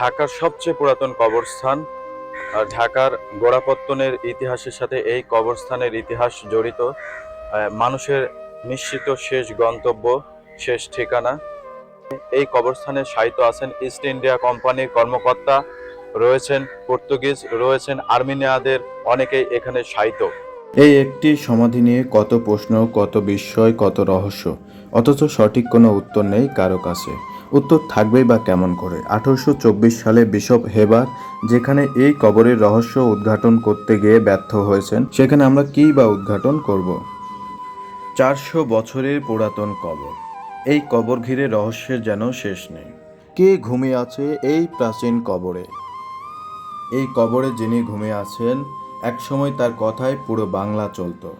ঢাকার সবচেয়ে পুরাতন কবরস্থান ঢাকার গোড়াপত্তনের ইতিহাসের সাথে এই কবরস্থানের ইতিহাস জড়িত মানুষের নিশ্চিত শেষ গন্তব্য, শেষ ঠিকানা। এই কবরস্থানে শায়িত আছেন ইস্ট ইন্ডিয়া কোম্পানির কর্মকর্তা, রয়েছেন পর্তুগিজ, রয়েছেন আর্মেনিয়াদের অনেকেই এখানে শায়িত এই একটি সমাধি নিয়ে কত প্রশ্ন, কত বিস্ময়, কত রহস্য, অথচ সঠিক কোনো উত্তর নেই কারও কাছে। উত্তর থাকবেই বা কেমন করে? আঠারোশো চব্বিশ সালে বিশপ হেবার, যেখানে এই কবরের রহস্য উদ্ঘাটন করতে গিয়ে ব্যর্থ হয়েছেন, সেখানে আমরা কী বা উদ্ঘাটন করব? চারশো বছরের পুরাতন কবর। এই কবর ঘিরে রহস্যের যেন শেষ নেই। কে ঘুমিয়ে আছে এই প্রাচীন কবরে? এই কবরে যিনি ঘুমিয়ে আছেন, একসময় তার কথায় পুরো বাংলা চলতো।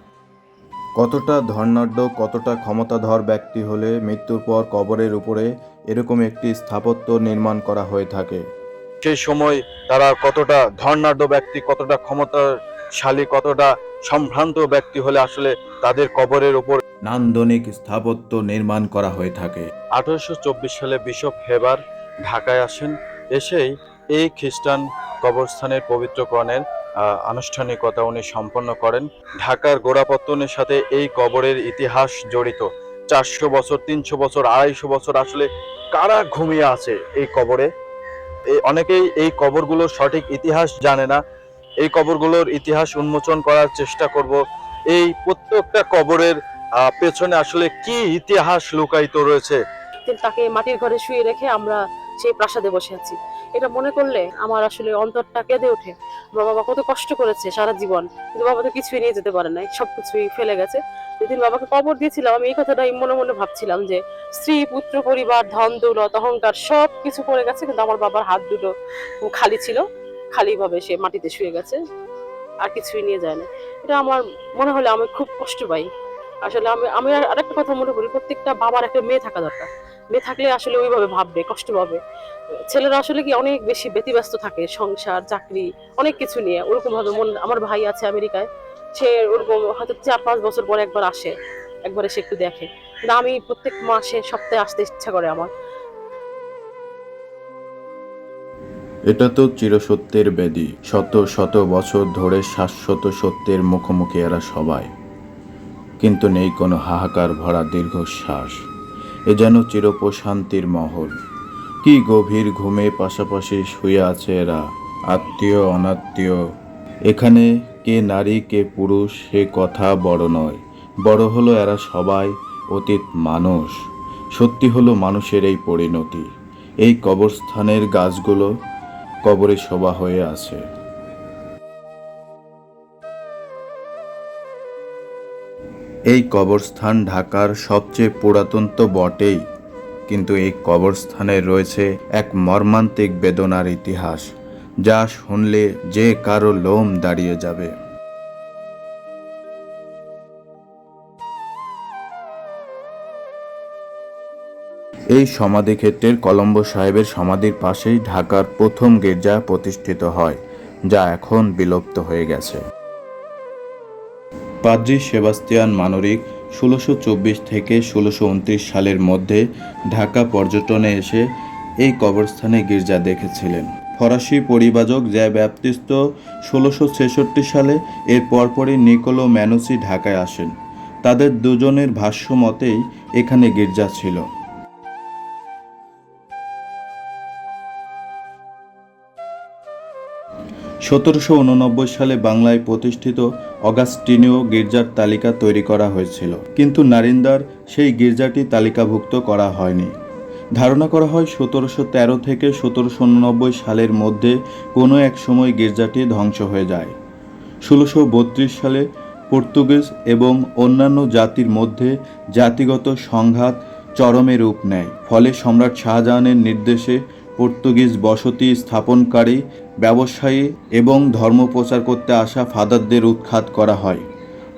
কতটা ধর্নাঢ্য, কতটা ক্ষমতাধর ব্যক্তি হলে মৃত্যুর পর কবরের উপরে এরকম একটি স্থাপত্য নির্মাণ করা হয়ে থাকে। সেই সময় তারা কতটা ধর্নাঢ্য ব্যক্তি কতটা ক্ষমতাশালী কতটা সম্ভ্রান্ত ব্যক্তি হলে আসলে তাদের কবরের উপর নান্দনিক স্থাপত্য নির্মাণ করা হয়ে থাকে। আঠারোশো চব্বিশ সালে বিশপ হেবার ঢাকায় আসেন। এসেই এই খ্রিস্টান কবরস্থানের পবিত্রকরণের আনুষ্ঠানিকতা উনি সম্পন্ন করেন। ঢাকার গোড়াপত্তনের সাথে এই কবরের ইতিহাস জড়িত। চারশো বছর, তিনশো বছর, আড়াইশো বছর আসলে কারা ঘুমিয়ে আছে এই কবরে? অনেকেই এই কবরগুলোর সঠিক ইতিহাস জানে না। এই কবরগুলোর ইতিহাস উন্মোচন করার চেষ্টা করব। এই প্রত্যেকটা কবরের পেছনে আসলে কি ইতিহাস লুকায়িত রয়েছে? তাকে মাটির ঘরে শুয়ে রেখে আমরা সেই প্রাসাদে বসে আছি। এটা মনে করলে আমার আসলে অন্তরটা কেঁদে ওঠে। বাবা কত কষ্ট করেছে সারা জীবন। কিন্তু বাবা তো কিছুই নিয়ে যেতে পারে নাই, সবকিছুই ফেলে গেছে। যেদিন বাবাকে কবর দিয়েছিলাম, আমি এই কথাটাই মনে মনে ভাবছিলাম যে, স্ত্রী, পুত্র, পরিবার, ধন, দৌলত, অহংকার সব কিছু পড়ে গেছে, কিন্তু আমার বাবার হাত দুটো খালি ছিল। খালি ভাবে সে মাটিতে শুয়ে গেছে, আর কিছুই নিয়ে যায় না এটা আমার মনে হলে আমি খুব কষ্ট পাই। আসলে আমি আমি আর আরেকটা কথা মনে করি, প্রত্যেকটা বাবার একটা মেয়ে থাকা দরকার। মেয়ে থাকলে আসলে ওইভাবে ভাববে, কষ্ট পাবে। ছেলেরা আসলে কি অনেক বেশি ব্যতিব্যস্ত থাকে, সংসার, চাকরি, অনেক কিছু নিয়ে। ওরকম ভাবে মন আমার ভাই আছে আমেরিকায়, সে ওরকম হয়তো চার পাঁচ বছর পরে একবার আসে, একবার এসে একটু দেখে। কিন্তু আমি প্রত্যেক মাসে, সপ্তাহে আসতে ইচ্ছা করে আমার। এটা তো চিরসত্যের বেদি শত শত বছর ধরে শাশ্বত সত্যের মুখোমুখি এরা সবাই। কিন্তু নেই কোনো হাহাকার ভরা দীর্ঘশ্বাস। এ যেন চিরপ্রশান্তির মহল। কি গভীর ঘুমে পাশাপাশি শুয়ে আছে এরা? আত্মীয়, অনাত্মীয়? এখানে কে নারী, কে পুরুষ, সে কথা বড় নয়। বড় হলো এরা সবাই অতীত মানুষ। সত্যি হলো মানুষের এই পরিণতি। এই কবরস্থানের গাছগুলো কবরে শোভা হয়ে আছে। এই কবরস্থান ঢাকার সবচেয়ে পুরাতন তো বটেই। কিন্তু এই কবরস্থানে রয়েছে এক মর্মান্তিক বেদনার ইতিহাস, যা শুনলে যে কারও লোম দাঁড়িয়ে যাবে। এই সমাধিক্ষেত্রের কলম্বো সাহেবের সমাধির পাশেই ঢাকার প্রথম গির্জা প্রতিষ্ঠিত হয়, যা এখন বিলুপ্ত হয়ে গেছে। পাদ্রি সেবাস্তিয়ান মানরিক ষোলোশো থেকে ষোলোশো সালের মধ্যে ঢাকা পর্যটনে এসে এই কবরস্থানে গির্জা দেখেছিলেন। ফরাসি পরিবাজক জ্যা ব্যাপ্তিস্ত ষোলোশো সালে এর পরপরই নিকোলো ম্যানুসি ঢাকায় আসেন। তাদের দুজনের ভাষ্য মতেই এখানে গির্জা ছিল। সতেরোশো উননব্বই সালে বাংলায় প্রতিষ্ঠিত অগাস্টিনীয় গির্জার তালিকা তৈরি করা হয়েছিল। কিন্তু নারিন্দার সেই গির্জাটি তালিকাভুক্ত করা হয়নি। ধারণা করা হয় সতেরোশো তেরো থেকে সতেরোশো উননব্বই সালের মধ্যে কোনো এক সময় গির্জাটি ধ্বংস হয়ে যায়। ষোলোশো বত্রিশ সালে পর্তুগিজ এবং অন্যান্য জাতির মধ্যে জাতিগত সংঘাত চরমে রূপ নেয়। ফলে সম্রাট শাহজাহানের নির্দেশে পর্তুগিজ বসতি স্থাপনকারী ব্যবসায়ী এবং ধর্ম প্রচার করতে আসা ফাদারদের উৎখাত করা হয়।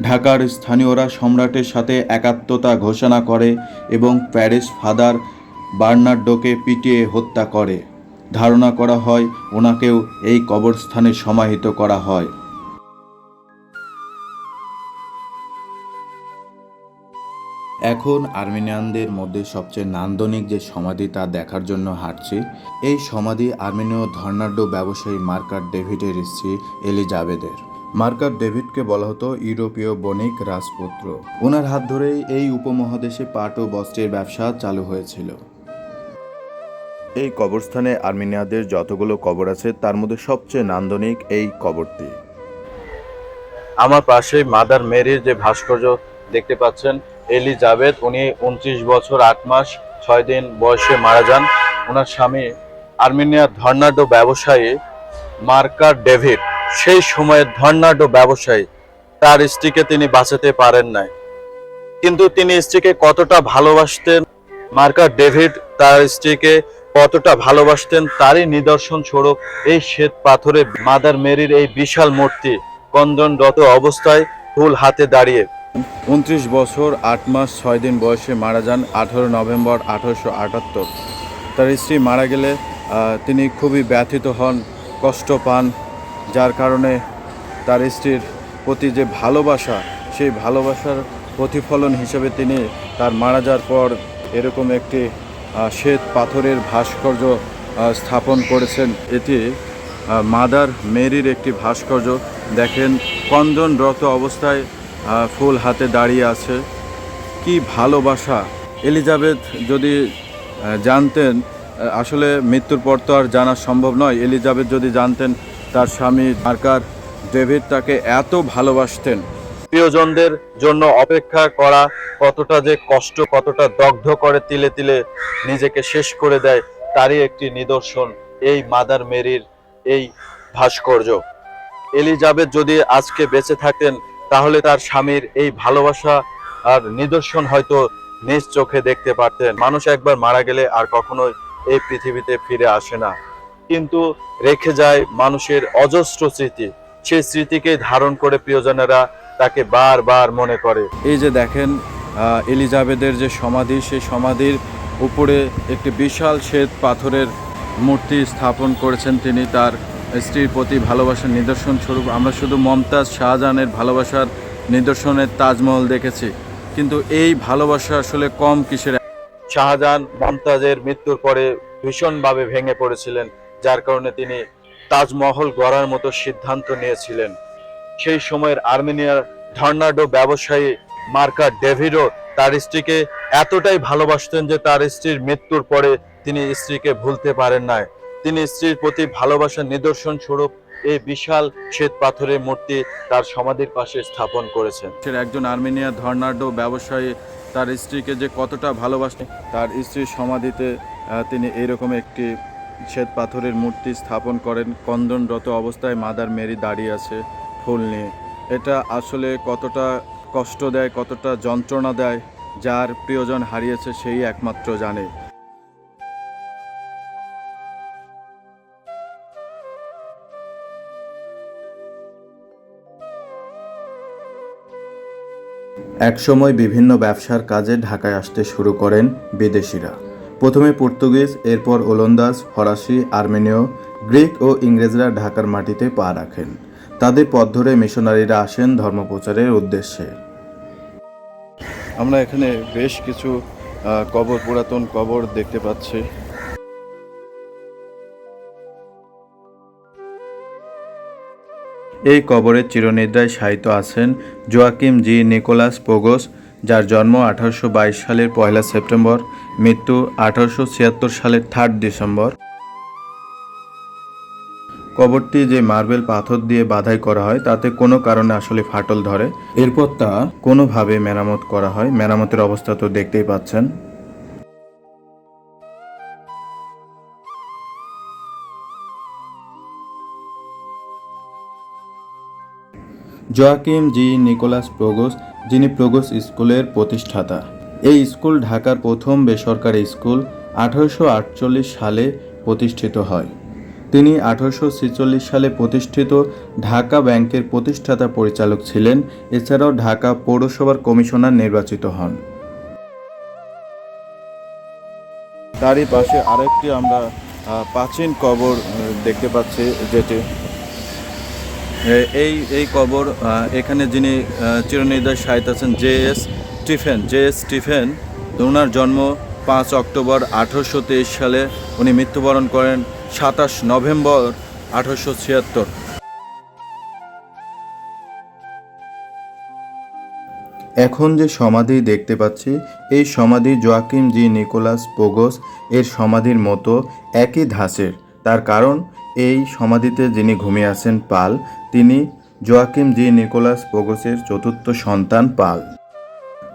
ঢাকার স্থানীয়রা সম্রাটের সাথে একাত্মতা ঘোষণা করে এবং প্যারিস ফাদার বার্নার্ডোকে পিটিয়ে হত্যা করে। ধারণা করা হয়, ওনাকেও এই কবরস্থানে সমাহিত করা হয়। এখন আর্মেনিয়ানদের মধ্যে সবচেয়ে নান্দনিক যে সমাধি তা দেখার জন্য হাঁটছি, এই সমাধি আর্মেনীয় ধর্নাঢ্য ব্যবসায়ী মার্কার ডেভিডের স্ত্রী এলিজাবেদের। মার্কার ডেভিডকে বলা হতো ইউরোপীয় বণিক রাজপুত্র। ওনার হাত ধরেই এই উপমহাদেশে পাট ও বস্ত্রের ব্যবসা চালু হয়েছিল। এই কবরস্থানে আর্মেনিয়াদের যতগুলো কবর আছে, তার মধ্যে সবচেয়ে নান্দনিক এই কবরটি। আমার পাশে মাদার মেরির যে ভাস্কর্য দেখতে পাচ্ছেন এলিজাবেথ উনি উনত্রিশ বছর, আট মাস, ছয় দিন বয়সে মারা যান। ওনার স্বামী আর্মেনিয়ার ধর্নাঢ্য ব্যবসায়ী মার্কার ডেভিড। সেই সময়ে ধর্নাঢ্য ব্যবসায়ী, তার স্ত্রীকে তিনি বাঁচাতে পারেন নাই। কিন্তু তিনি স্ত্রীকে কতটা ভালোবাসতেন মার্কার ডেভিড তার স্ত্রীকে কতটা ভালোবাসতেন, তারই নিদর্শন স্বরূপ এই শ্বেত পাথরে মাদার মেরির এই বিশাল মূর্তি কন্দনরত অবস্থায় ফুল হাতে দাঁড়িয়ে। উনত্রিশ বছর, আট মাস, ছয় দিন বয়সে মারা যান আঠারো নভেম্বর আঠারোশো আটাত্তর। তার স্ত্রী মারা গেলে তিনি খুবই ব্যথিত হন, কষ্ট পান, যার কারণে তার স্ত্রীর প্রতি যে ভালোবাসা, সেই ভালোবাসার প্রতিফলন হিসেবে তিনি তার মারা যাওয়ার পর এরকম একটি শ্বেত পাথরের ভাস্কর্য স্থাপন করেছেন। এটি মাদার মেরির একটি ভাস্কর্য। দেখেন, কন্দনরত অবস্থায় ফুল হাতে দাঁড়িয়ে আছে। কি ভালোবাসা। এলিজাবেথ যদি জানতেন আসলে মৃত্যুর পর তো আর জানা সম্ভব নয়। এলিজাবেথ যদি জানতেন তার স্বামী মার্কার ডেভিড তাকে এত ভালোবাসতেন। প্রিয়জনদের জন্য অপেক্ষা করা কতটা যে কষ্ট, কতটা দগ্ধ করে তিলে তিলে নিজেকে শেষ করে দেয়, তারই একটি নিদর্শন এই মাদার মেরির এই ভাস্কর্য। এলিজাবেথ যদি আজকে বেঁচে থাকতেন তাহলে তার স্বামীর এই ভালোবাসা আর নিদর্শন হয়তো নিজ চোখে দেখতে পারতেন। মানুষ একবার মারা গেলে আর কখনোই এই পৃথিবীতে ফিরে আসে না। কিন্তু রেখে যায় মানুষের অজস্র স্মৃতি। সেই স্মৃতিকে ধারণ করে প্রিয়জনেরা তাকে বারবার মনে করে। এই যে দেখেন এলিজাবেথের যে সমাধি, সেই সমাধির উপরে একটি বিশাল শ্বেত পাথরের মূর্তি স্থাপন করেছেন তিনি তার স্ত্রীর প্রতি ভালোবাসার নিদর্শন স্বরূপ। আমরা শুধু মমতাজ শাহজাহানের ভালোবাসার নিদর্শনের তাজমহল দেখেছি, কিন্তু এই ভালোবাসা আসলে কম কিসের? শাহজাহান মমতাজের মৃত্যুর পরে ভীষণভাবে ভেঙে পড়েছিলেন, যার কারণে তিনি তাজমহল গড়ার মতো সিদ্ধান্ত নিয়েছিলেন। সেই সময়ের আর্মেনিয়ার ধর্নাডো ব্যবসায়ী মার্কা ডেভিডও তার স্ত্রীকে এতটাই ভালোবাসতেন যে তার স্ত্রীর মৃত্যুর পরে তিনি স্ত্রীকে ভুলতে পারেন নাই। তিনি স্ত্রীর প্রতি ভালোবাসার নিদর্শন স্বরূপ এই বিশাল শ্বেত পাথরের মূর্তি তার সমাধির পাশে স্থাপন করেছেন। একজন আর্মেনিয়া ধর্নাডো ব্যবসায়ী, তার স্ত্রীকে যে কতটা ভালোবাসেন তার স্ত্রীর সমাধিতে তিনি এরকম একটি শ্বেত পাথরের মূর্তি স্থাপন করেন। কন্দনরত অবস্থায় মাদার মেরি দাঁড়িয়ে আছে ফুল নিয়ে। এটা আসলে কতটা কষ্ট দেয়, কতটা যন্ত্রণা দেয়, যার প্রিয়জন হারিয়েছে সেই একমাত্র জানে। একসময় বিভিন্ন ব্যবসার কাজে ঢাকায় আসতে শুরু করেন বিদেশিরা। প্রথমে পর্তুগিজ, এরপর ওলন্দাজ, ফরাসি, আর্মেনীয়, গ্রিক ও ইংরেজরা ঢাকার মাটিতে পা রাখেন। তাদের পথ ধরে মিশনারিরা আসেন ধর্মপ্রচারের উদ্দেশ্যে। আমরা এখানে বেশ কিছু কবর, পুরাতন কবর দেখতে পাচ্ছি। এই কবরের চিরনিদ্রায় শায়িত আছেন জোয়াকিম জি নিকোলাস পোগোস, যার জন্ম আঠারোশো বাইশ সালের পয়লা সেপ্টেম্বর, মৃত্যু আঠারোশো ছিয়াত্তর সালের থার্ড ডিসেম্বর। কবরটি যে মার্বেল পাথর দিয়ে বাধাই করা হয়, তাতে কোনো কারণে আসলে ফাটল ধরে। এরপর তা কোনোভাবে মেরামত করা হয়। মেরামতের অবস্থা তো দেখতেই পাচ্ছেন। জোয়াকিম জি নিকোলাস প্রগোস, যিনি প্রগোস স্কুলের প্রতিষ্ঠাতা। এই স্কুল ঢাকার প্রথম বেসরকারি স্কুল আঠারোশো আটচল্লিশ সালে প্রতিষ্ঠিত হয়। তিনি আঠারোশো ছেচল্লিশ সালে প্রতিষ্ঠিত ঢাকা ব্যাংকের প্রতিষ্ঠাতা পরিচালক ছিলেন, এছাড়াও ঢাকা পৌরসভার কমিশনার নির্বাচিত হন। তারই পাশে আরেকটি আমরা প্রাচীন কবর দেখতে পাচ্ছি, যেটি এই এই কবর এখানে যিনি আহ, চিরনির্দেশ সাহিত্য আছেন জে এস স্টিফেন যে স্টিফেন ওনার জন্ম পাঁচ অক্টোবর আঠারোশো তেইশ সালে। উনি মৃত্যুবরণ করেন সাতাশ নভেম্বর আঠারোশো ছিয়াত্তর। এখন যে সমাধি দেখতে পাচ্ছি এই সমাধি জোয়াকিম জি নিকোলাস পোগোস এর সমাধির মতো একই ধাঁচের। তার কারণ এই সমাধিতে যিনি ঘুমিয়ে আছেন পাল তিনি জোয়াকিম জি নিকোলাস পোগোসের চতুর্থ সন্তান Paul.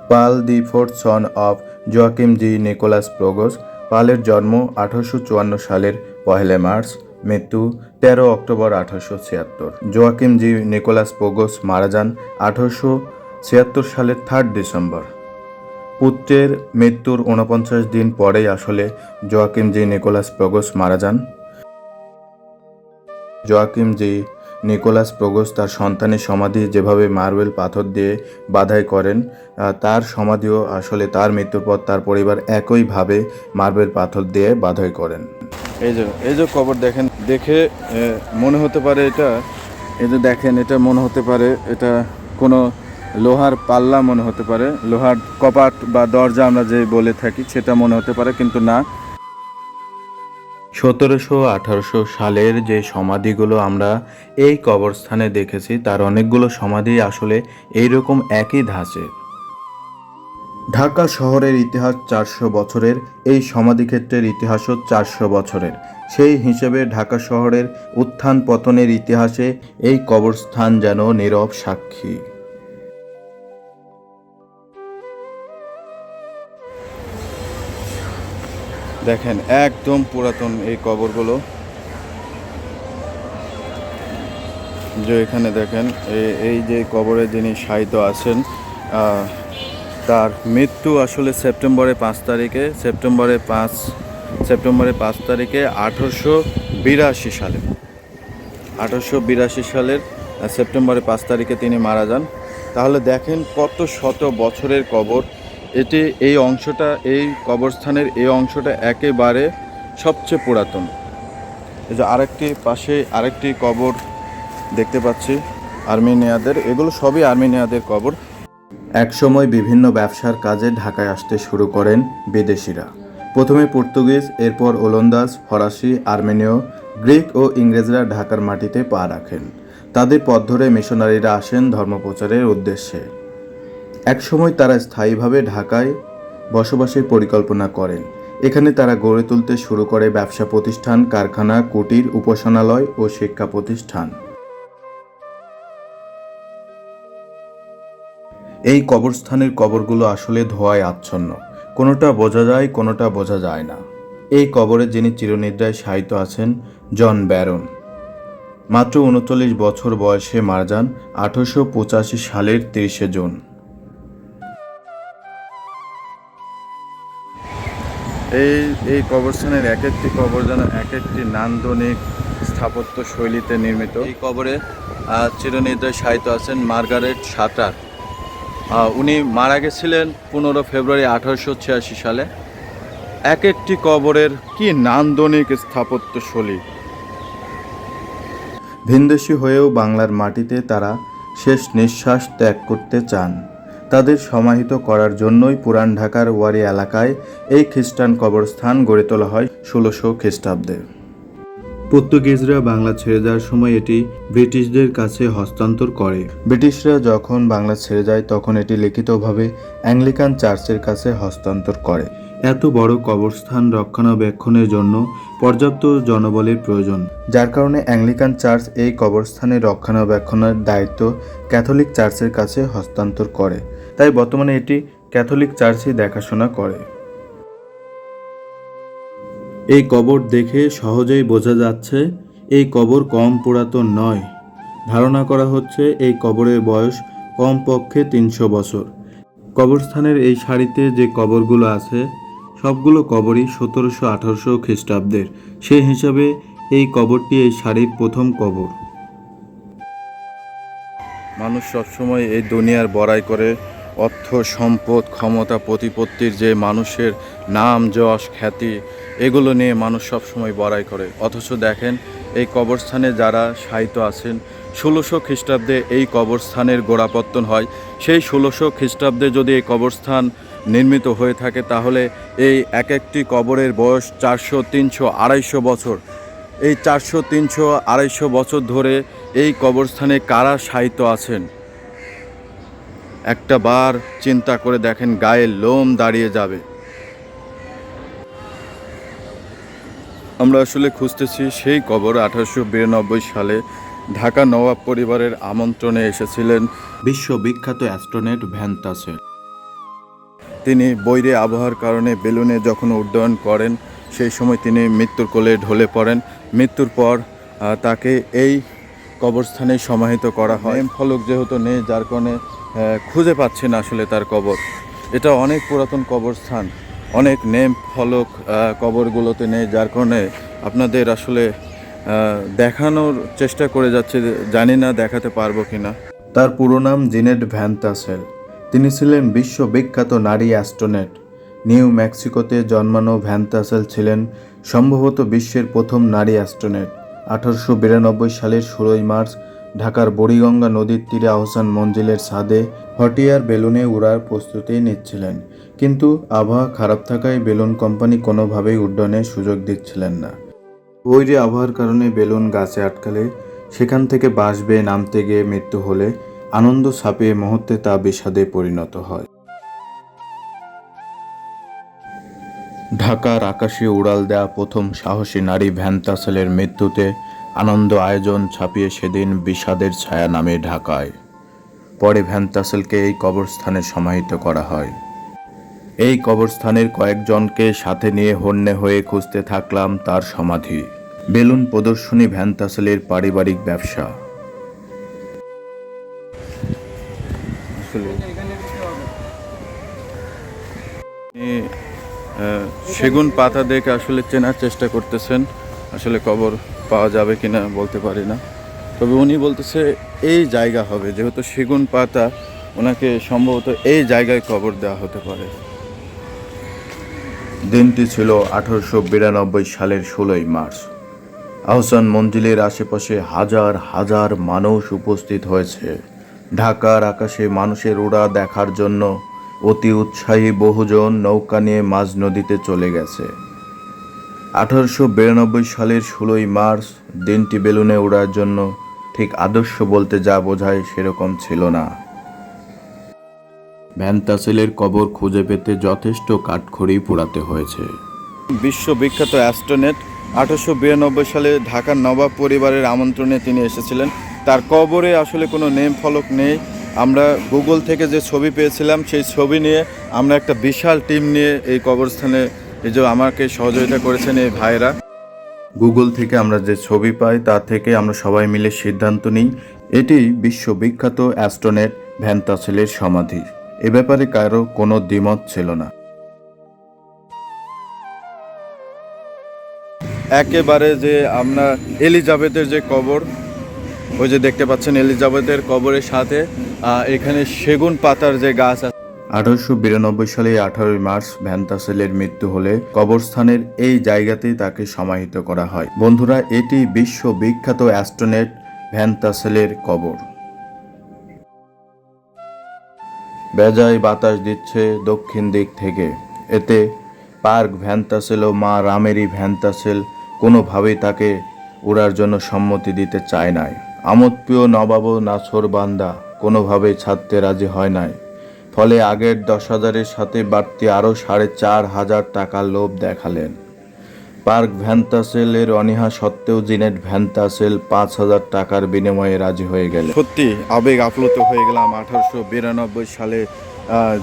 Paul the fourth son of Joachim G Nicholas Pogose পালের জন্ম আঠারোশো চুয়ান্ন সালের পহেলা মার্চ, মৃত্যু তেরো অক্টোবর আঠারোশো ছিয়াত্তর। জোয়াকিম জি নিকোলাস পোগোস মারা যান আঠারোশো ছিয়াত্তর সালের থার্ড ডিসেম্বর। পুত্রের মৃত্যুর উনপঞ্চাশ দিন পরেই আসলে জোয়াকিম জি নিকোলাস প্রগোস মারা যান। জোয়াকিম জি নিকোলাস প্রগোস তার সন্তানের সমাধি যেভাবে মার্বেল পাথর দিয়ে বাধাই করেন তার সমাধিও আসলে তার মৃত্যুর পর তার পরিবার একইভাবে মার্বেল পাথর দিয়ে বাধাই করেন। এই যে এই যে কবর দেখেন, দেখে মনে হতে পারে এটা, এই যে দেখেন, এটা মনে হতে পারে এটা কোনো লোহার পাল্লা মনে হতে পারে, লোহার কপাট বা দরজা আমরা যে বলে থাকি সেটা মনে হতে পারে, কিন্তু না। সতেরোশো আঠারোশো সালের যে সমাধিগুলো আমরা এই কবরস্থানে দেখেছি, তার অনেকগুলো সমাধি আসলে এইরকম একই ধাঁচে। ঢাকা শহরের ইতিহাস চারশো বছরের, এই সমাধিক্ষেত্রের ইতিহাসও চারশো বছরের। সেই হিসেবে ঢাকা শহরের উত্থান পতনের ইতিহাসে এই কবরস্থান যেন নীরব সাক্ষী। দেখেন, একদম পুরাতন এই কবরগুলো। যে এখানে দেখেন এই যে কবরে যিনি শায়িত আছেন তার মৃত্যু আসলে সেপ্টেম্বরে পাঁচ তারিখে, সেপ্টেম্বরে পাঁচ সেপ্টেম্বরে পাঁচ তারিখে আঠারোশো বিরাশি সালে। আঠারোশো বিরাশি সালের সেপ্টেম্বরে পাঁচ তারিখে তিনি মারা যান। তাহলে দেখেন কত শত বছরের কবর এটি এই অংশটা, এই কবরস্থানের এই অংশটা একেবারে সবচেয়ে পুরাতন। এই যে আরেকটি পাশে আরেকটি কবর দেখতে পাচ্ছি, আর্মেনিয়াদের। এগুলো সবই আর্মেনিয়াদের কবর। একসময় বিভিন্ন ব্যবসার কাজে ঢাকায় আসতে শুরু করেন বিদেশিরা। প্রথমে পর্তুগিজ, এরপর ওলন্দাজ, ফরাসি, আর্মেনীয়, গ্রিক ও ইংরেজরা ঢাকার মাটিতে পা রাখেন। তাদের পথ ধরে মিশনারিরা আসেন ধর্মপ্রচারের উদ্দেশ্যে। একসময় তারা স্থায়ীভাবে ঢাকায় বসবাসের পরিকল্পনা করেন। এখানে তারা গড়ে তুলতে শুরু করে ব্যবসা প্রতিষ্ঠান, কারখানা, কুটির, উপাসনালয় ও শিক্ষা প্রতিষ্ঠান। এই কবরস্থানের কবরগুলো আসলে ধোঁয়ায় আচ্ছন্ন। কোনোটা বোঝা যায়, কোনোটা বোঝা যায় না। এই কবরে যিনি চিরনিদ্রায় শায়িত আছেন, জন ব্যারন। মাত্র উনচল্লিশ বছর বয়সে মারা যান আঠারোশো পঁচাশি সালের তিরিশে জুন। এই এই কবরস্থানের এক একটি কবর যেন এক একটি নান্দনিক স্থাপত্য শৈলীতে নির্মিত। এই কবরে চিরনিদ্রায় শায়িত আছেন মার্গারেট সাটার উনি মারা গেছিলেন পনেরো ফেব্রুয়ারি আঠারোশো ছিয়াশি সালে। এক একটি কবরের কি নান্দনিক স্থাপত্য শৈলী ভিনদেশি হয়েও বাংলার মাটিতে তারা শেষ নিঃশ্বাস ত্যাগ করতে চান। তাদের সমাহিত করার জন্যই পুরান ঢাকার ওয়ারি এলাকায় এই খ্রিস্টান কবরস্থান গড়ে তোলা হয় ষোলোশো খ্রিস্টাব্দে। পর্তুগিজরা বাংলা ছেড়ে যাওয়ার সময় এটি ব্রিটিশদের কাছে হস্তান্তর করে। ব্রিটিশরা যখন বাংলা ছেড়ে যায় তখন এটি লিখিতভাবে অ্যাংলিকান চার্চের কাছে হস্তান্তর করে। এত বড় কবরস্থান রক্ষণাবেক্ষণের জন্য পর্যাপ্ত জনবলের প্রয়োজন। যার কারণে অ্যাংলিকান চার্চ এই কবরস্থানের রক্ষণাবেক্ষণের দায়িত্ব ক্যাথলিক চার্চের কাছে হস্তান্তর করে। তাই বর্তমানে এটি ক্যাথলিক চার্চই দেখাশোনা করে। এই কবর দেখে সহজেই বোঝা যাচ্ছে, এই কবর কম পুরাতন নয়। ধারণা করা হচ্ছে এই কবরের বয়স কমপক্ষে তিনশো বছর। কবরস্থানের এই সারিতে যে কবরগুলো আছে, সবগুলো কবরই সতেরোশো আঠারোশো খ্রিস্টাব্দের। সেই হিসাবে এই কবরটি এই শাড়ির প্রথম কবর। মানুষ সবসময় এই দুনিয়ার বড়াই করে অর্থ, সম্পদ, ক্ষমতা, প্রতিপত্তির যে মানুষের নাম, যশ, খ্যাতি, এগুলো নিয়ে মানুষ সবসময় বড়াই করে। অথচ দেখেন, এই কবরস্থানে যারা শায়িত আছেন, ষোলোশো খ্রিস্টাব্দে এই কবরস্থানের গোড়াপত্তন হয়। সেই ষোলোশো খ্রিস্টাব্দে যদি এই কবরস্থান নির্মিত হয়ে থাকে, তাহলে এই এক একটি কবরের বয়স চারশো, তিনশো, আড়াইশো বছর। এই চারশো, তিনশো, আড়াইশো বছর ধরে এই কবরস্থানে কারা শায়িত আছেন? একটা বার চিন্তা করে দেখেন গায়ে লোম দাঁড়িয়ে যাবে। আমরা আসলে খুঁজতেছি সেই কবর আঠারোশো বিরানব্বই সালে ঢাকা নবাব পরিবারের আমন্ত্রণে এসেছিলেন বিশ্ববিখ্যাত অ্যাস্ট্রোনেট ভ্যান তাসেল তিনি বৈরে আবহাওয়ার কারণে বেলুনে যখন উড্ডয়ন করেন, সেই সময় তিনি মৃত্যুর কোলে ঢলে পড়েন। মৃত্যুর পর তাকে এই কবরস্থানে সমাহিত করা হয়। ফলক যেহেতু নেই, যার কারণে খুঁজে পাচ্ছেন আসলে তার কবর। এটা অনেক পুরাতন কবরস্থান, অনেক নেম ফলক কবরগুলোতে নেই, যার কারণে আপনাদের আসলে দেখানোর চেষ্টা করে যাচ্ছে, জানি না দেখাতে পারব কিনা। তার পুরো নাম জিনেট ভ্যান তাসেল তিনি ছিলেন বিশ্ববিখ্যাত নারী অ্যাস্ট্রোনেট। নিউ মেক্সিকোতে জন্মানো ভ্যান তাসেল ছিলেন সম্ভবত বিশ্বের প্রথম নারী অ্যাস্ট্রোনেট। আঠারোশো বিরানব্বই সালের ষোলোই মার্চ ঢাকার বুড়িগঙ্গা নদীর তীরে আহসান মঞ্জিলের ছাদে হটিয়ার বেলুনে উড়ার প্রস্তুতি নিচ্ছিলেন। কিন্তু আবহাওয়া খারাপ থাকায় বেলুন কোম্পানি কোনোভাবেই উড্ডয়নের সুযোগ দিচ্ছিলেন না। বৈরী আবহাওয়ার কারণে বেলুন গাছে আটকালে, সেখান থেকে বাঁশ বেয়ে নামতে গিয়ে মৃত্যু হলে আনন্দ ছাপিয়ে মুহূর্তে তা বিষাদে পরিণত হয়। ঢাকার আকাশে উড়াল দেয়া প্রথম সাহসী নারী ভ্যানতাসেলের মৃত্যুতে আনন্দ আয়োজন ছাপিয়ে সেদিন বিষাদের ছায়া নামে ঢাকায়। পরে ভ্যানতাসেলকে এই কবরস্থানে সমাহিত করা হয়। এই কবরস্থানের কয়েকজনকে সাথে নিয়ে হন্যে হয়ে খুঁজতে থাকলাম তার সমাধি। বেলুন প্রদর্শনী ভ্যানতাসেলের পারিবারিক ব্যবসা। সেগুন পাতা দেখে আসলে চেনার চেষ্টা করতেছেন। আসলে কবর পাওয়া যাবে কিনা বলতে পারি না। তবে উনি বলতেছে, এই জায়গা হবে। যেহেতু সেগুন পাতা ওনাকে সম্ভবত এই জায়গায় কবর দেওয়া হতে পারে। দিনটি ছিল আঠারোশো বিরানব্বই সালের ষোলোই মার্চ। আহসান মঞ্জিলের আশেপাশে হাজার হাজার মানুষ উপস্থিত হয়েছে। ঢাকার আকাশে মানুষের উড়া দেখার জন্য অতি উৎসাহী বহুজন নৌকা নিয়ে মাঝ নদীতে চলে গেছে। আঠারোশো বিরানব্বই সালের ষোলোই মার্চ দিনটি বেলুনে ওড়ার জন্য ঠিক আদর্শ বলতে যা বোঝায় সেরকম ছিল না। ভ্যানতাসেলের কবর খুঁজে পেতে যথেষ্ট কাঠখড়ি পোড়াতে হয়েছে। বিশ্ববিখ্যাত অ্যাস্ট্রোনেট আঠারোশো বিরানব্বই সালে ঢাকার নবাব পরিবারের আমন্ত্রণে তিনি এসেছিলেন। তার কবরে আসলে কোনো নেম ফলক নেই। আমরা গুগল থেকে যে ছবি পেয়েছিলাম, সেই ছবি নিয়ে আমরা একটা বিশাল টিম নিয়ে এই কবরস্থানে এই যে আমাকে সহযোগিতা করেছেন এই ভাইরা। গুগল থেকে আমরা যে ছবি পাই, তা থেকে আমরা সবাই মিলে সিদ্ধান্ত নিই, এটি বিশ্ববিখ্যাত অ্যাস্ট্রোনেট ভ্যানতাসেলের সমাধি। এ ব্যাপারে কারও কোনো দ্বিমত ছিল না। একেবারে যে আমরা এলিজাবেথের যে কবর, ওই যে দেখতে পাচ্ছেন এলিজাবেথের কবরের সাথে এখানে সেগুন পাতার যে গাছ আছে আঠারোশো বিরানব্বই সালে আঠারোই মার্চ ভ্যানতাসেলের মৃত্যু হলে কবরস্থানের এই জায়গাতেই তাকে সমাহিত করা হয়। বন্ধুরা, এটি বিশ্ব বিখ্যাত অ্যাস্ট্রোনেট ভ্যানতাসেলের কবর। বেজায় বাতাস দিচ্ছে দক্ষিণ দিক থেকে। এতে পার্ক ভ্যানতাসেল ও মা রামেরই ভ্যানতাসেল কোনোভাবেই তাকে উড়ার জন্য সম্মতি দিতে চায় নাই। আমোদপ্রিয় নবাব নাছর বান্দা কোনোভাবেই ছাড়তে রাজি হয় নাই। ফলে আগের দশ হাজারের সাথে বাড়তি আরও সাড়ে চার হাজার টাকা লোভ দেখালেন। পার্ক ভ্যানতাসেলের অনীহা সত্ত্বেও জিনেট ভ্যানতাসেল পাঁচ হাজার টাকার বিনিময়ে রাজি হয়ে গেলেন। সত্যি, আবেগ আপ্লুত হয়ে গেলাম আঠারোশো বিরানব্বই সালে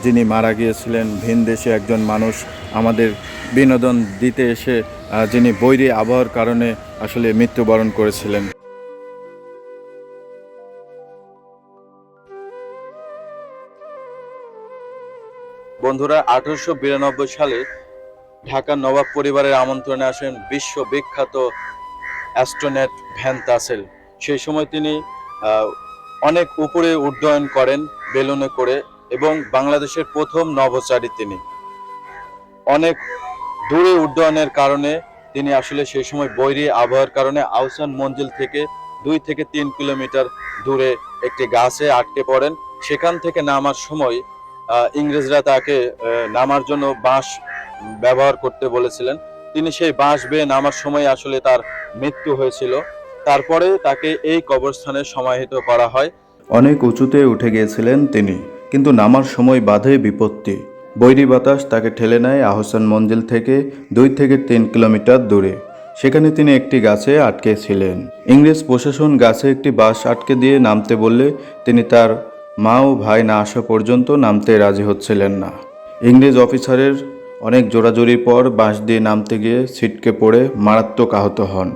যিনি মারা গিয়েছিলেন, ভিন দেশে একজন মানুষ আমাদের বিনোদন দিতে এসে যিনি বৈরী আবহাওয়ার কারণে আসলে মৃত্যুবরণ করেছিলেন। বন্ধুরা, আঠারোশো বিরানব্বই সালে ঢাকার নবাব পরিবারের আমন্ত্রণে আসেন বিশ্ববিখ্যাত অ্যাস্ট্রোনেট ভ্যান তাসেল। সেই সময় তিনি অনেক উপরে উড্ডয়ন করেন বেলুনে করে এবং বাংলাদেশের প্রথম নভোচারী তিনি। অনেক দূরে উড্ডয়নের কারণে তিনি আসলে সেই সময় বৈরী আবহাওয়ার কারণে আউসান মঞ্জিল থেকে দুই থেকে তিন কিলোমিটার দূরে একটি গাছে আটকে পড়েন। সেখান থেকে নামার সময় ইংরেজরা তাকে নামার জন্য বাঁশ ব্যবহার করতে বলেছিলেন। তিনি সেই বাঁশ বেয়ে নামার সময় আসলে তার মৃত্যু হয়েছিল। তারপরে তাকে এই কবরস্থানে সমাহিত করা হয়। অনেক উঁচুতে উঠে গিয়েছিলেন তিনি, কিন্তু নামার সময় বাধে বিপত্তি। বৈরী বাতাস তাকে ঠেলে নেয় আহসান মঞ্জিল থেকে দুই থেকে তিন কিলোমিটার দূরে। সেখানে তিনি একটি গাছে আটকে ছিলেন। ইংরেজ প্রশাসন গাছে একটি বাঁশ আটকে দিয়ে নামতে বললে তিনি তার মা ও ভাই না আসা পর্যন্ত নামতে রাজি হচ্ছিলেন না। ইংরেজ অফিসারের অনেক জোরাজোরির পর বাঁশ দিয়ে নামতে গিয়ে ছিটকে পড়ে মারাত্মক আহত হন।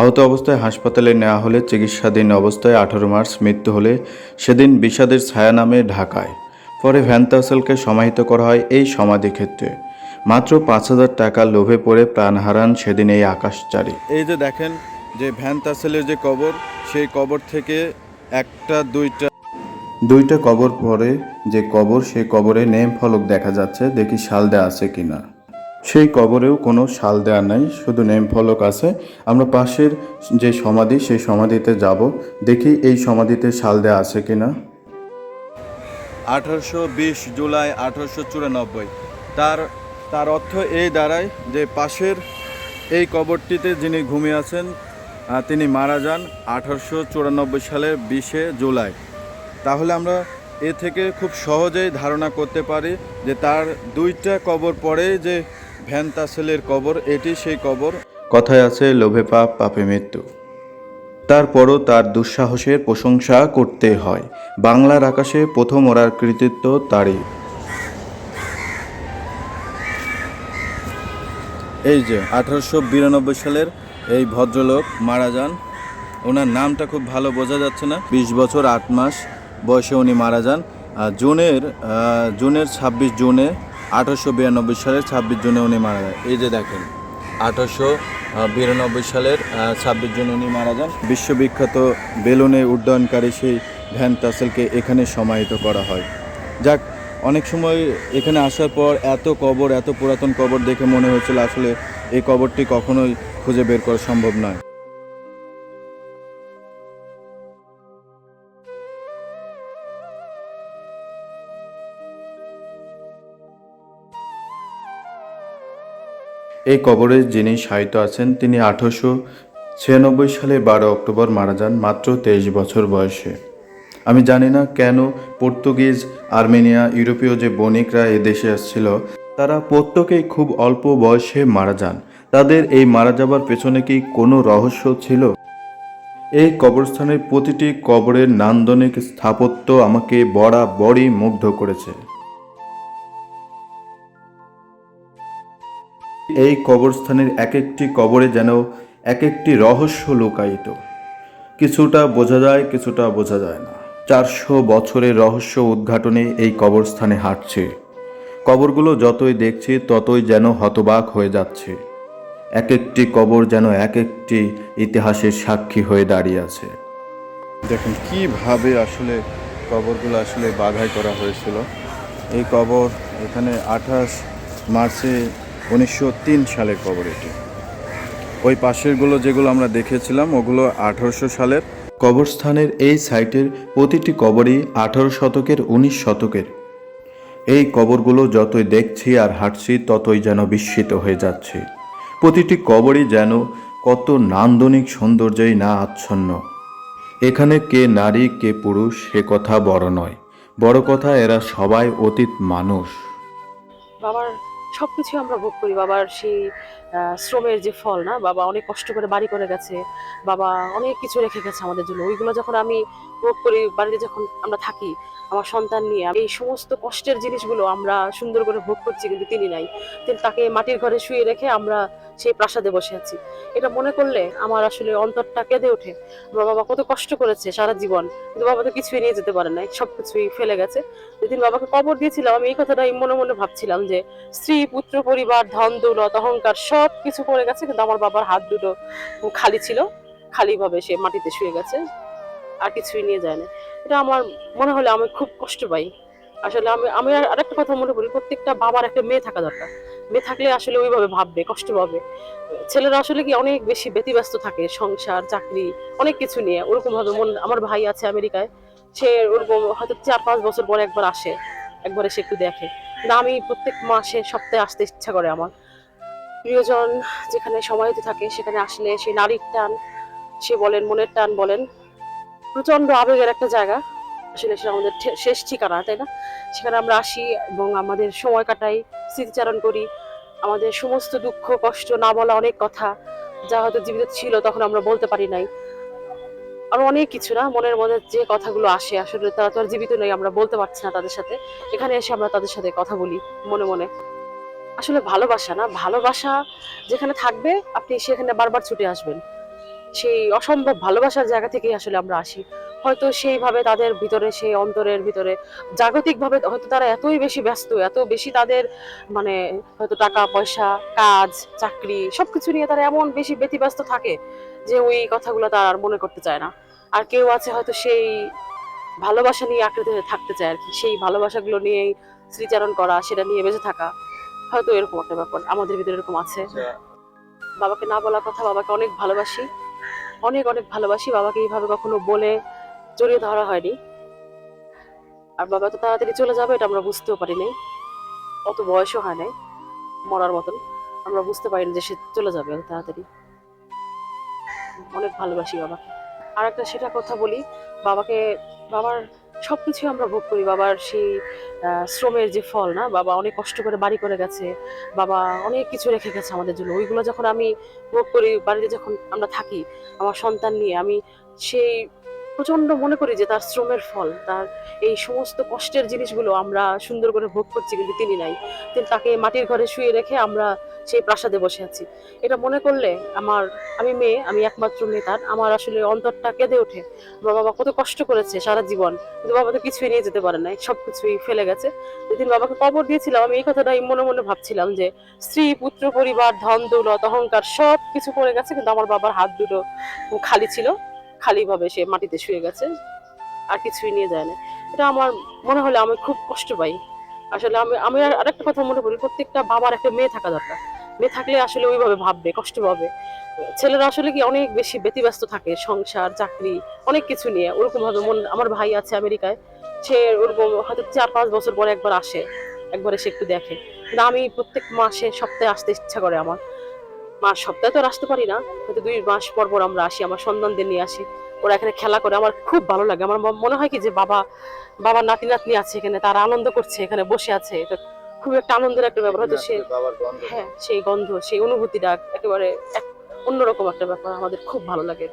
আহত অবস্থায় হাসপাতালে নেওয়া হলে চিকিৎসাধীন অবস্থায় আঠারো মার্চ মৃত্যু হলে সেদিন বিষাদের ছায়া নামে ঢাকায়। পরে ভ্যানতাসেলকে সমাহিত করা হয় এই সমাধিক্ষেত্রে মাত্র পাঁচ হাজার টাকা লোভে পড়ে প্রাণ হারান সেদিন এই আকাশচারী। এই যে দেখেন যে ভ্যান তাসেলের যে কবর, সেই কবর থেকে একটা, দুইটা দুইটা কবর পরে যে কবর, সেই কবরে নেম ফলক দেখা যাচ্ছে, দেখি শাল দেয়া আছে কিনা। সেই কবরেও কোনো শাল দেয়া নাই, শুধু নেম ফলক আছে। আমরা পাশের যে সমাধি, সেই সমাধিতে যাব, দেখি এই সমাধিতে শাল দেয়া আছে কিনা। আঠারোশো বিশ জুলাই আঠারোশো চুরানব্বই। তার তার অর্থ এই দাঁড়ায় যে পাশের এই কবরটিতে যিনি ঘুমিয়ে আছেন তিনি মারা যান আঠারোশো চুরানব্বই সালের বিশে জুলাই। তাহলে আমরা এ থেকে খুব সহজেই ধারণা করতে পারি যে তার দুইটা কবর পরে যে ভ্যান তাসেলের কবর, এটি সেই কবর। কথায় আছে, লোভে পাপ, পাপে মৃত্যু। তারপরও তার দুঃসাহসের প্রশংসা করতে হয়। বাংলার আকাশে প্রথম ওরার কৃতিত্ব তারই। এই যে, আঠারোশো বিরানব্বই সালের এই ভদ্রলোক মারা যান। ওনার নামটা খুব ভালো বোঝা যাচ্ছে না। বিশ বছর আট মাস। বয়সে উনি মারা যান। জুনের জুনের ছাব্বিশ জুনে আঠারোশো বিরানব্বই সালের ছাব্বিশ জুনে উনি মারা যান। এই যে দেখেন, আঠারোশো বিরানব্বই সালের ছাব্বিশ জুনে উনি মারা যান। বিশ্ববিখ্যাত বেলুনে উড্ডয়নকারী সেই ভ্যান টাসেলকে এখানে সমাহিত করা হয়। যাক, অনেক সময় এখানে আসার পর এত কবর, এত পুরাতন কবর দেখে মনে হয়েছিল আসলে এই কবরটি কখনোই খুঁজে বের করা সম্ভব নয়। এই কবরে যিনি সাহিত্য আছেন, তিনি আঠারোশো ছিয়ানব্বই সালে বারো অক্টোবর মারা যান, মাত্র তেইশ বছর বয়সে। আমি জানি না কেন পর্তুগিজ, আর্মেনিয়া, ইউরোপীয় যে বণিকরা এদেশে আসছিল, তারা প্রত্যেকেই খুব অল্প বয়সে মারা যান। তাদের এই মারা যাবার পেছনে কি কোনো রহস্য ছিল? এই কবরস্থানের প্রতিটি কবরের নান্দনিক স্থাপত্য আমাকে বরাবরই মুগ্ধ করেছে। এই কবরস্থানের এক একটি কবরে যেন এক একটি রহস্য লুকায়িত। কিছুটা বোঝা যায়, কিছুটা বোঝা যায় না। চারশো বছরের রহস্য উদ্ঘাটনে এই কবরস্থানে হাঁটছে। কবরগুলো যতই দেখছি, ততই যেন হতবাক হয়ে যাচ্ছে। এক একটি কবর যেন এক একটি ইতিহাসের সাক্ষী হয়ে দাঁড়িয়ে আছে। দেখুন, কীভাবে আসলে কবরগুলো আসলে বাধাই করা হয়েছিল। এই কবর এখানে আঠাশ মার্চে উনিশশো তিন সালের কবর এটি। ওই পাশেরগুলো যেগুলো আমরা দেখেছিলাম ওগুলো আঠারোশো সালের। কবরস্থানের এই সাইটের প্রতিটি কবরই আঠারো শতকের উনিশ শতকের। এই কবরগুলো যতই দেখছি আর হাঁটছি ততই যেন বিস্মিত হয়ে যাচ্ছে। প্রতিটি কবরই যেন কত নান্দনিক সৌন্দর্যই না আচ্ছন্ন। এখানে কে নারী কে পুরুষ সে কথা বড় নয়। বড় কথা এরা সবাই অতীত মানুষ। বাবার সবকিছু আমরা ভোগ করি। বাবার সেই শ্রমের যে ফল না, বাবা অনেক কষ্ট করে বাড়ি করে গেছে, বাবা অনেক কিছু রেখে গেছে আমাদের জন্য। ওইগুলো যখন আমি ভোগ করি, বাড়িতে যখন আমরা থাকি, আমার সন্তান নিয়ে, এই সমস্ত কষ্টের জিনিসগুলো আমরা সুন্দর করে ভোগ করছি কিন্তু তিনি নাই। তাকে মাটির ঘরে শুয়ে রেখে আমরা সেই প্রাসাদে বসে আছি। এটা মনে করলে আমার আসলে অন্তরটা কেঁদে ওঠে। আমার বাবা কত কষ্ট করেছে সারা জীবন। কিন্তু বাবা তো কিছুই নিয়ে যেতে পারে নাই, সবকিছুই ফেলে গেছে। যেদিন বাবাকে কবর দিয়েছিলাম, আমি এই কথাটাই মনে মনে ভাবছিলাম যে, স্ত্রী, পুত্র, পরিবার, ধন, দৌলত, অহংকার সব কিছু পড়ে গেছে, কিন্তু আমার বাবার হাত দুটো খালি ছিল। খালি ভাবে সে মাটিতে শুয়ে গেছে। আর কিছুই নিয়ে যায় না। এটা আমার মনে হলে আমি খুব কষ্ট পাই। আসলে আমি আমি আর আরেকটা কথা মনে করি, প্রত্যেকটা বাবার একটা মেয়ে থাকা দরকার। মেয়ে থাকলে আসলে ওইভাবে ভাববে, কষ্ট পাবে। ছেলেরা আসলে কি অনেক বেশি ব্যতিব্যস্ত থাকে, সংসার, চাকরি, অনেক কিছু নিয়ে। ওরকম ভাবে মন, আমার ভাই আছে আমেরিকায়, সে ওরকম হয়তো চার পাঁচ বছর পরে একবার আসে, একবার এসে একটু দেখে। কিন্তু আমি প্রত্যেক মাসে, সপ্তাহে আসতে ইচ্ছা করে আমার। প্রিয়জন যেখানে সমাহিত থাকে, সেখানে আসলে সেই নারীর টান, সে বলেন, মনের টান বলেন প্রচণ্ড আবেগের একটা জায়গা। আসলে সেটা আমাদের শেষ ঠিকানা, তাই না? সেখানে আমরা আসি এবং আমাদের সময় কাটাই, স্মৃতিচারণ করি। আমাদের সমস্ত দুঃখ, কষ্ট না বলা অনেক কথা, যা হয়তো জীবিত ছিল, তখন আমরা বলতে পারি নাই। আরও অনেক কিছু না? মনের মধ্যে যে কথাগুলো আসে, আসলে তারা তো আর জীবিত নেই, আমরা বলতে পারছি না তাদের সাথে। এখানে এসে আমরা তাদের সাথে কথা বলি, মনে মনে। আসলে ভালোবাসা না? ভালোবাসা যেখানে থাকবে, আপনি সেখানে বারবার ছুটে আসবেন। সেই অসম্ভব ভালোবাসার জায়গা থেকেই আসলে আমরা আসি। হয়তো সেইভাবে তাদের ভিতরে সেই অন্তরের ভিতরে জাগতিকভাবে হয়তো তারা এতই বেশি ব্যস্ত এত বেশি তাদের মানে হয়তো টাকা পয়সা কাজ চাকরি সবকিছু নিয়ে তারা এমন বেশি ব্যতিব্যস্ত থাকে যে ওই কথাগুলো তার আর মনে করতে চায় না। আর কেউ আছে হয়তো সেই ভালোবাসা নিয়ে আকৃতিতে থাকতে চায় আর কি। সেই ভালোবাসাগুলো নিয়েই স্মৃতিচারণ করা সেটা নিয়ে বেঁচে থাকা হয়তো এরকম একটা ব্যাপার আমাদের ভিতরে এরকম আছে। বাবাকে না বলা কথা বাবাকে অনেক ভালোবাসি। অনেক অনেক ভালোবাসি। বাবাকে এইভাবে কখনো বলে জড়িয়ে ধরা হয়নি। আর বাবা তো তাড়াতাড়ি চলে যাবে, এটা আমরা বুঝতেও পারিনি। অত বয়সও হয় নাই, মরার মতন। আমরা বুঝতে পারিনি যে সে চলে যাবে এত তাড়াতাড়ি। অনেক ভালোবাসি বাবাকে। আর একটা সেটা কথা বলি, বাবাকে, বাবার সবকিছু আমরা ভোগ করি। বাবার সেই শ্রমের যে ফল না, বাবা অনেক কষ্ট করে বাড়ি করে গেছে, বাবা অনেক কিছু রেখে গেছে আমাদের জন্য। ওইগুলো যখন আমি ভোগ করি, বাড়িতে যখন আমরা থাকি, আমার সন্তান নিয়ে আমি সেই প্রচণ্ড মনে করি যে তার শ্রমের ফল, তার এই সমস্ত কষ্টের জিনিসগুলো আমরা সুন্দর করে ভোগ করছি কিন্তু তিনি নাই। তাকে মাটির ঘরে শুয়ে রেখে আমরা সেই প্রাসাদে বসে আছি। এটা মনে করলে আমার, আমি মেয়ে, আমি একমাত্র মেয়ে তার। আমার আসলে অন্তরটা কেঁদে ওঠে। আমার বাবা কত কষ্ট করেছে সারা জীবন। কিন্তু বাবা তো কিছুই নিয়ে যেতে পারে নাই সব কিছুই ফেলে গেছে। যেদিন বাবাকে কবর দিয়েছিলাম, আমি এই কথাটাই মনে মনে ভাবছিলাম যে স্ত্রী, পুত্র, পরিবার, ধন, দৌলত, অহংকার সব কিছু পড়ে গেছে কিন্তু আমার বাবার হাত দুটো খালি ছিল। খালি ভাবে সে মাটিতে শুয়ে গেছে, আর কিছুই নিয়ে যায় না। এটা আমার মনে হলে আমি খুব কষ্ট পাই। আসলে আমি আমি আর আরেকটা কথা মনে করি, প্রত্যেকটা বাবার একটা মেয়ে থাকা দরকার। মেয়ে থাকলে আসলে ওইভাবে ভাববে, কষ্ট পাবে। ছেলেরা আসলে কি অনেক বেশি ব্যতিব্যস্ত থাকে, সংসার, চাকরি, অনেক কিছু নিয়ে। ওরকম ভাবে মন, আমার ভাই আছে আমেরিকায়, সে ওরকম হয়তো চার, পাঁচ বছর পরে একবার আসে, একবার এসে একটু দেখে। কিন্তু আমি প্রত্যেক মাসে, সপ্তাহে আসতে ইচ্ছা করে আমার। মাস সপ্তাহে তো আর আসতে পারি না। হয়তো দুই মাস পর পর আমরা আসি আমার সন্তানদের নিয়ে আসি। ওরা এখানে খেলা করে আমার খুব ভালো লাগে। আমার ম- মনে হয় কি যে বাবা বাবা নাতি নাতনি আছে এখানে তারা আনন্দ করছে এখানে বসে আছে। এটা খুব একটা আনন্দের একটা ব্যাপার। হয়তো সে বাবার হ্যাঁ সেই গন্ধ সেই অনুভূতিটা একেবারে এক অন্যরকম একটা ব্যাপার। আমাদের খুব ভালো লাগে।